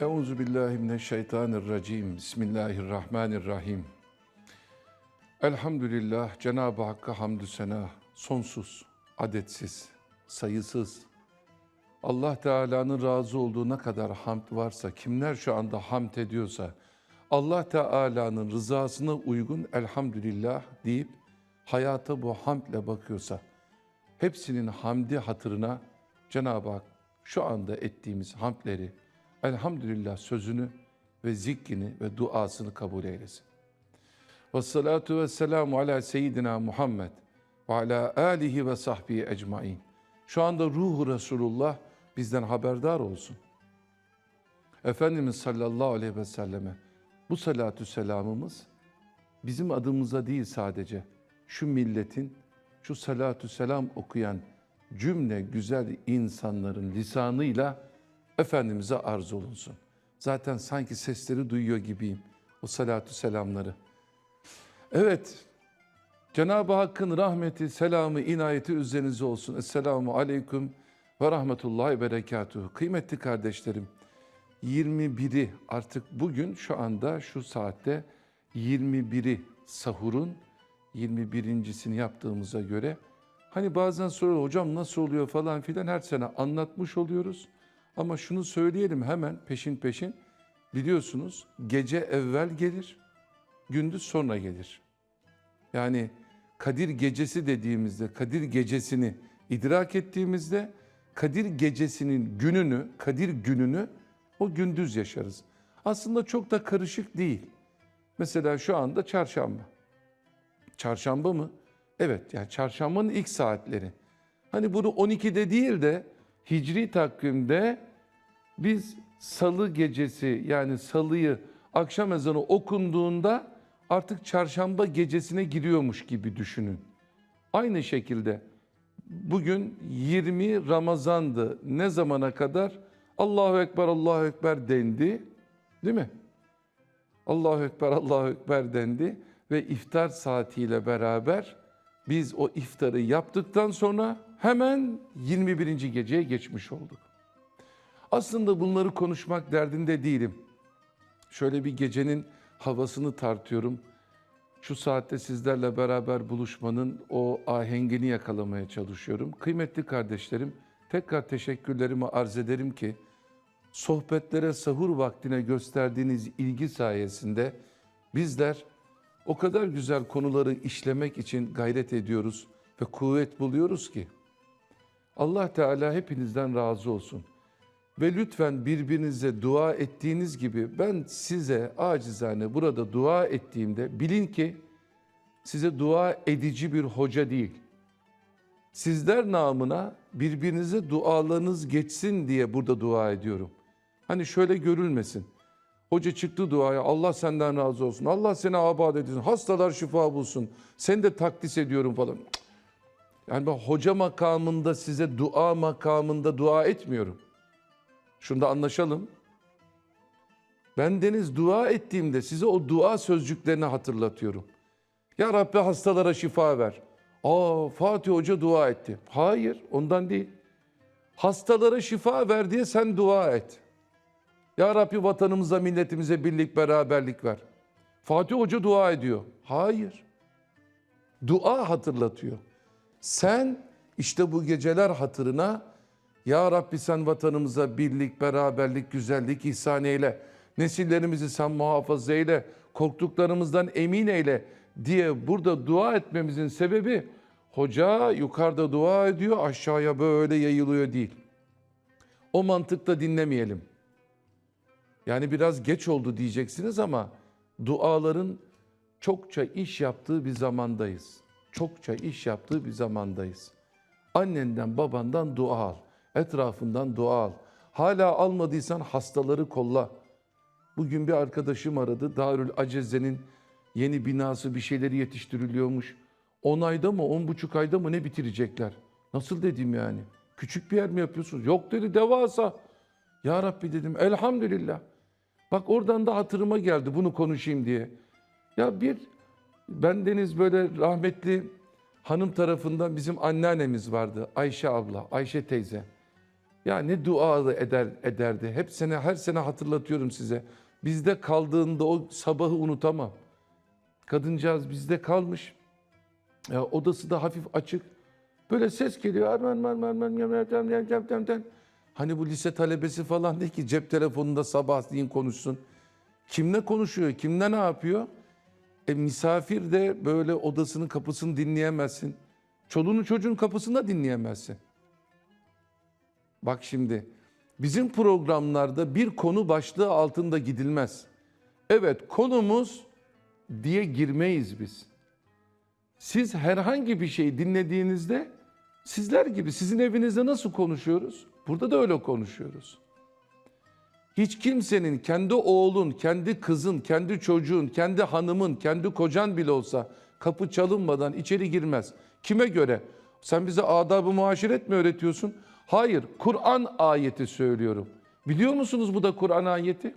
Euzu billahi mineşşeytanirracim. Bismillahirrahmanirrahim. Elhamdülillah Cenab-ı Hakk'a hamdü sena sonsuz, adetsiz, sayısız. Allah Teala'nın razı olduğu ne kadar hamd varsa, kimler şu anda hamd ediyorsa, Allah Teala'nın rızasına uygun elhamdülillah deyip hayata bu hamdle bakıyorsa, hepsinin hamdi hatırına Cenab-ı Hak şu anda ettiğimiz hamdleri, elhamdülillah sözünü ve zikrini ve duasını kabul eylesin. Ve salatu ve selamu ala seyyidina Muhammed ve ala alihi ve sahbihi ecmain. Şu anda ruhu Resulullah bizden haberdar olsun. Efendimiz sallallahu aleyhi ve selleme bu salatü selamımız bizim adımıza değil sadece şu milletin şu salatü selam okuyan cümle güzel insanların lisanıyla Efendimiz'e arz olunsun. Zaten sanki sesleri duyuyor gibiyim o salatü selamları. Evet, Cenab-ı Hakk'ın rahmeti, selamı, inayeti üzerinize olsun. Esselamu aleyküm ve rahmetullahi berekatuhu. Kıymetli kardeşlerim, 21'i artık bugün şu anda şu saatte 21'i sahurun 21.sini yaptığımıza göre hani bazen soruyor hocam nasıl oluyor falan filan her sene anlatmış oluyoruz. Ama şunu söyleyelim hemen peşin peşin biliyorsunuz gece evvel gelir gündüz sonra gelir. Yani Kadir gecesi dediğimizde Kadir gecesini idrak ettiğimizde Kadir gecesinin gününü, Kadir gününü o gündüz yaşarız. Aslında çok da karışık değil. Mesela şu anda çarşamba. Çarşamba mı? Evet yani çarşambanın ilk saatleri. Hani bunu 12'de değil de hicri takvimde biz salı gecesi yani salıyı akşam ezanı okunduğunda artık çarşamba gecesine giriyormuş gibi düşünün. Aynı şekilde bugün 20 Ramazan'dı. Ne zamana kadar? Allahu Ekber, Allahu Ekber dendi. Değil mi? Allahu Ekber, Allahu Ekber dendi ve iftar saatiyle beraber biz o iftarı yaptıktan sonra hemen 21. geceye geçmiş olduk. Aslında bunları konuşmak derdinde değilim. Şöyle bir gecenin havasını tartıyorum. Şu saatte sizlerle beraber buluşmanın o ahengini yakalamaya çalışıyorum. Kıymetli kardeşlerim, tekrar teşekkürlerimi arz ederim ki sohbetlere sahur vaktine gösterdiğiniz ilgi sayesinde bizler o kadar güzel konuları işlemek için gayret ediyoruz ve kuvvet buluyoruz ki Allah Teala hepinizden razı olsun. Ve lütfen birbirinize dua ettiğiniz gibi ben size acizane burada dua ettiğimde bilin ki size dua edici bir hoca değil. Sizler namına birbirinize dualarınız geçsin diye burada dua ediyorum. Hani şöyle görülmesin. Hoca çıktı duaya Allah senden razı olsun. Allah seni abad etsin. Hastalar şifa bulsun. Seni de takdis ediyorum falan. Yani ben hoca makamında size dua makamında dua etmiyorum. Şunda anlaşalım. Ben deniz dua ettiğimde size o dua sözcüklerini hatırlatıyorum. Ya Rabbi hastalara şifa ver. Aa Fatih Hoca dua etti. Hayır ondan değil. Hastalara şifa ver diye sen dua et. Ya Rabbi vatanımıza, milletimize birlik, beraberlik ver. Fatih Hoca dua ediyor. Hayır. Dua hatırlatıyor. Sen işte bu geceler hatırına Ya Rabbi sen vatanımıza birlik, beraberlik, güzellik ihsan eyle. Nesillerimizi sen muhafaza eyle. Korktuklarımızdan emin eyle diye burada dua etmemizin sebebi hoca yukarıda dua ediyor aşağıya böyle yayılıyor değil. O mantıkta dinlemeyelim. Yani biraz geç oldu diyeceksiniz ama duaların çokça iş yaptığı bir zamandayız. Çokça iş yaptığı bir zamandayız. Annenden babandan dua al. Etrafından dua al. Hala almadıysan hastaları kolla. Bugün bir arkadaşım aradı. Darül Aceze'nin yeni binası bir şeyleri yetiştiriliyormuş. 10 ayda mı 10 buçuk ayda mı ne bitirecekler? Nasıl dedim yani? Küçük bir yer mi yapıyorsunuz? Yok dedi devasa. Ya Rabbi dedim elhamdülillah. Bak oradan da hatırıma geldi bunu konuşayım diye. Ya bir ben Deniz böyle rahmetli hanım tarafından bizim anneannemiz vardı. Ayşe abla, Ayşe teyze. Ya ne dualı eder, ederdi. Hep sene, her sene hatırlatıyorum size. Bizde kaldığında o sabahı unutamam. Kadıncağız bizde kalmış. Ya, odası da hafif açık. Böyle ses geliyor. Aman aman aman aman aman Hani bu lise talebesi falan değil ki cep telefonunda sabahleyin konuşsun. Kimle konuşuyor, kimle ne yapıyor? E misafir de böyle odasının kapısını dinleyemezsin. Çoluğunun çocuğun kapısını da dinleyemezsin. Bak şimdi bizim programlarda bir konu başlığı altında gidilmez. Evet konumuz diye girmeyiz biz. Siz herhangi bir şey dinlediğinizde sizler gibi sizin evinizde nasıl konuşuyoruz? Burada da öyle konuşuyoruz. Hiç kimsenin kendi oğlun, kendi kızın, kendi çocuğun, kendi hanımın, kendi kocan bile olsa kapı çalınmadan içeri girmez. Kime göre? Sen bize adab-ı muaşeret mi öğretiyorsun? Hayır, Kur'an ayeti söylüyorum. Biliyor musunuz bu da Kur'an ayeti?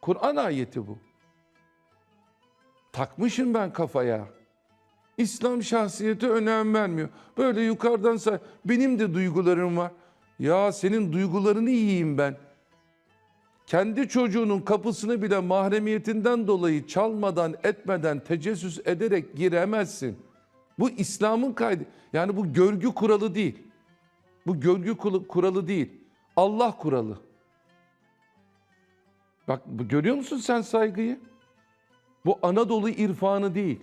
Kur'an ayeti bu. Takmışım ben kafaya. İslam şahsiyete önem vermiyor. Böyle yukarıdan say, benim de duygularım var. Ya senin duygularını yiyeyim ben. Kendi çocuğunun kapısını bile mahremiyetinden dolayı çalmadan, etmeden, tecessüs ederek giremezsin. Bu İslam'ın kaydı. Yani bu görgü kuralı değil. Bu görgü kuralı değil. Allah kuralı. Bak görüyor musun sen saygıyı? Bu Anadolu irfanı değil.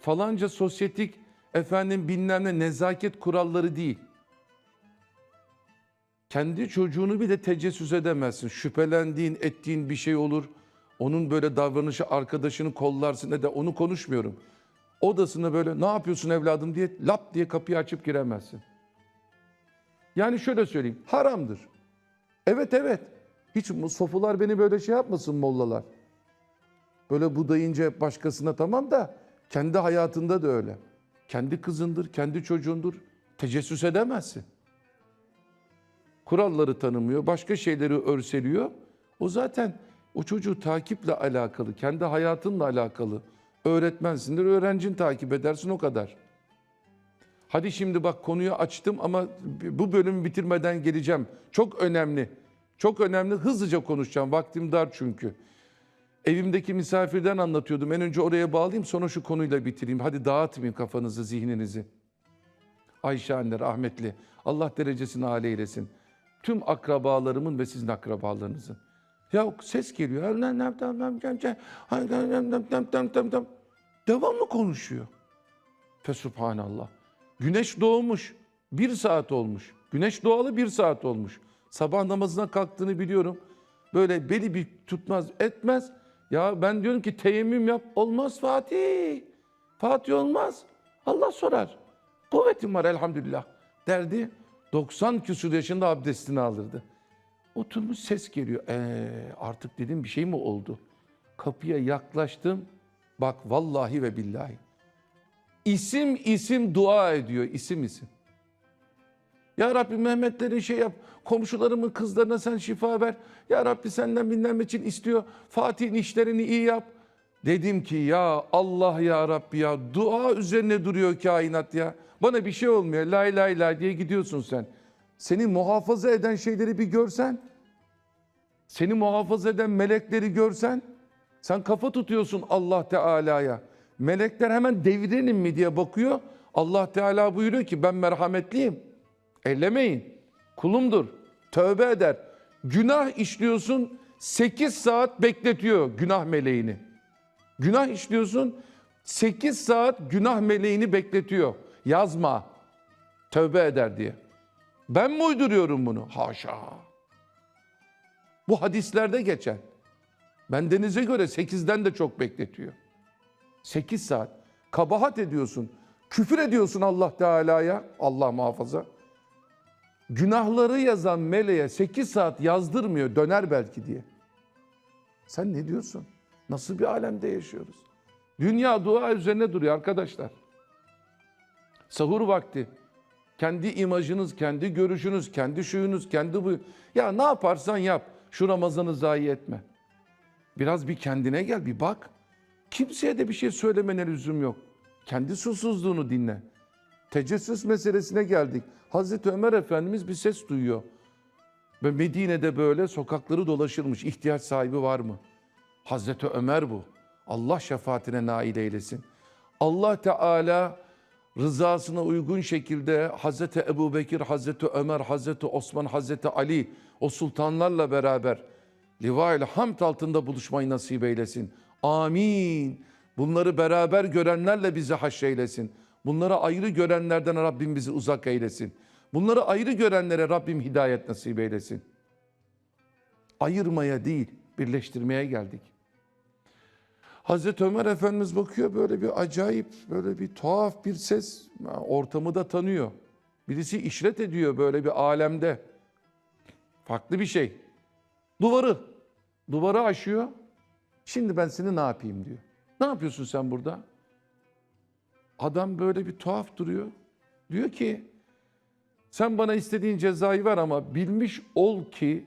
Falanca sosyetik efendim bilmem ne nezaket kuralları değil. Kendi çocuğunu bile tecessüs edemezsin. Şüphelendiğin, ettiğin bir şey olur. Onun böyle davranışı arkadaşını kollarsın ne de onu konuşmuyorum. Odasına böyle ne yapıyorsun evladım diye lap diye kapıyı açıp giremezsin. Yani şöyle söyleyeyim haramdır. Evet evet. Hiç sofular beni böyle şey yapmasın mollalar. Böyle budayınca başkasına tamam da kendi hayatında da öyle. Kendi kızındır, kendi çocuğundur. Tecessüs edemezsin. Kuralları tanımıyor, başka şeyleri örseliyor. O zaten o çocuğu takiple alakalı, kendi hayatınla alakalı. Öğretmensindir, öğrencin takip edersin o kadar. Hadi şimdi bak konuyu açtım ama bu bölümü bitirmeden geleceğim. Çok önemli. Çok önemli. Hızlıca konuşacağım. Vaktim dar çünkü. Evimdeki misafirden anlatıyordum. En önce oraya bağlayayım sonra şu konuyla bitireyim. Hadi dağıtmayayım kafanızı, zihninizi. Ayşe anne rahmetli. Allah derecesini âli eylesin. Tüm akrabalarımın ve sizin akrabalarınızın. Ya ses geliyor. Devamlı konuşuyor. Fesubhanallah. Güneş doğmuş. Bir saat olmuş. Güneş doğalı bir saat olmuş. Sabah namazına kalktığını biliyorum. Böyle beli bir tutmaz etmez. Ya ben diyorum ki teyemmüm yap. Olmaz Fatih. Fatih olmaz. Allah sorar. Kuvvetim var elhamdülillah derdi. 90 küsur yaşında abdestini alırdı. Oturmuş ses geliyor. Ee, artık dedim bir şey mi oldu? Kapıya yaklaştım. Bak vallahi ve billahi. İsim isim dua ediyor. isim isim. Ya Rabbi Mehmetlerin şey yap. Komşularımın kızlarına sen şifa ver. Ya Rabbi senden bilmem için istiyor. Fatih'in işlerini iyi yap. Dedim ki ya Allah ya Rabbi ya dua üzerine duruyor kainat ya. Bana bir şey olmuyor. Lay lay lay diye gidiyorsun sen. Seni muhafaza eden şeyleri bir görsen. Seni muhafaza eden melekleri görsen. Sen kafa tutuyorsun Allah Teala'ya. Melekler hemen devirelim mi diye bakıyor. Allah Teala buyuruyor ki ben merhametliyim. Ellemeyin. Kulumdur. Tövbe eder. Günah işliyorsun 8 saat bekletiyor günah meleğini. Günah işliyorsun 8 saat günah meleğini bekletiyor. Yazma. Tövbe eder diye. Ben mi uyduruyorum bunu? Haşa. Bu hadislerde geçen. Bendenize göre 8'den de çok bekletiyor. 8 saat. Kabahat ediyorsun. Küfür ediyorsun Allah Teala'ya. Allah muhafaza. Günahları yazan meleğe 8 saat yazdırmıyor döner belki diye. Sen ne diyorsun? Nasıl bir alemde yaşıyoruz? Dünya dua üzerine duruyor arkadaşlar. Sahur vakti. Kendi imajınız, kendi görüşünüz, kendi şuyunuz, kendi bu. Ya ne yaparsan yap. Şu Ramazan'ı zayi etme. Biraz bir kendine gel, bir bak. Kimseye de bir şey söylemene lüzum yok. Kendi susuzluğunu dinle. Tecessüs meselesine geldik. Hazreti Ömer Efendimiz bir ses duyuyor. Ve Medine'de böyle sokakları dolaşırmış. İhtiyaç sahibi var mı? Hazreti Ömer bu. Allah şefaatine nail eylesin. Allah Teala rızasına uygun şekilde Hazreti Ebu Bekir, Hazreti Ömer, Hazreti Osman, Hazreti Ali o sultanlarla beraber Livail Hamd altında buluşmayı nasip eylesin. Amin. Bunları beraber görenlerle bizi haşreylesin. Bunları ayrı görenlerden Rabbim bizi uzak eylesin. Bunları ayrı görenlere Rabbim hidayet nasip eylesin. Ayırmaya değil, birleştirmeye geldik. Hazreti Ömer Efendimiz bakıyor böyle bir acayip, böyle bir tuhaf bir ses. Ortamı da tanıyor. Birisi işret ediyor böyle bir alemde. Farklı bir şey. Duvarı, duvarı aşıyor. Şimdi ben seni ne yapayım diyor. Ne yapıyorsun sen burada? Adam böyle bir tuhaf duruyor. Diyor ki sen bana istediğin cezayı ver ama bilmiş ol ki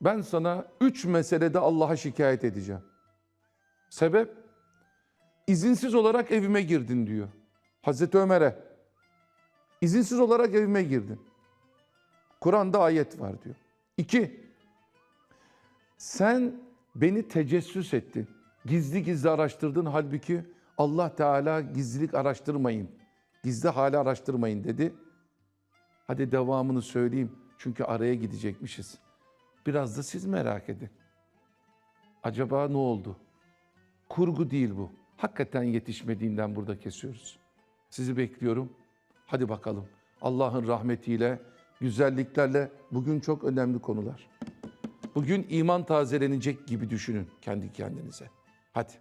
ben sana üç meselede Allah'a şikayet edeceğim. Sebep? İzinsiz olarak evime girdin diyor. Hazreti Ömer'e. İzinsiz olarak evime girdin. Kur'an'da ayet var diyor. İki, sen beni tecessüs ettin. Gizli gizli araştırdın halbuki Allah Teala gizlilik araştırmayın. Gizli hali araştırmayın dedi. Hadi devamını söyleyeyim çünkü araya gidecekmişiz. Biraz da siz merak edin. Acaba ne oldu? Kurgu değil bu. Hakikaten yetişmediğinden burada kesiyoruz. Sizi bekliyorum. Hadi bakalım. Allah'ın rahmetiyle, güzelliklerle bugün çok önemli konular. Bugün iman tazelenecek gibi düşünün kendi kendinize. Hadi.